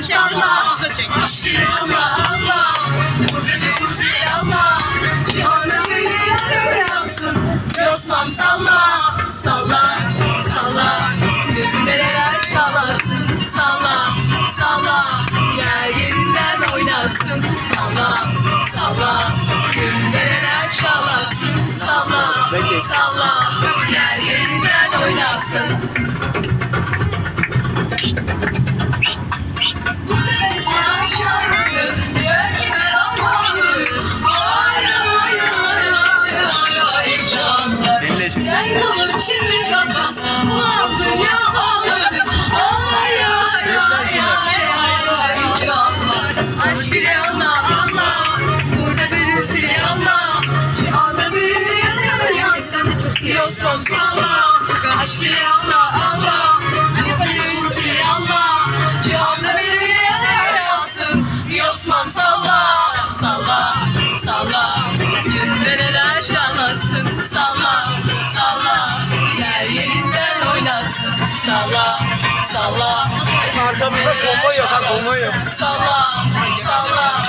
salla salla Aşkı yolla Allah Burada Ruzi Allah Cihanda beni yansın Yosmam salla salla. Salla Nereler çalasın salla salla Gel yerinden oynasın. Salla salla. Nereler çalasın salla salla Gel yerinden oynasın. Şimdi kakas Aldın ya? Ağladım Ay ay ay ay ay ay canlar Aşk ile Allah Allah Burada birisi Allah Şu anda biri yanıyor yansın Yosmam salla. Aşk ile Allah Allah oynatsın Salla Salla Arkamızda konvoy yok ha konvoy yok. Salla Salla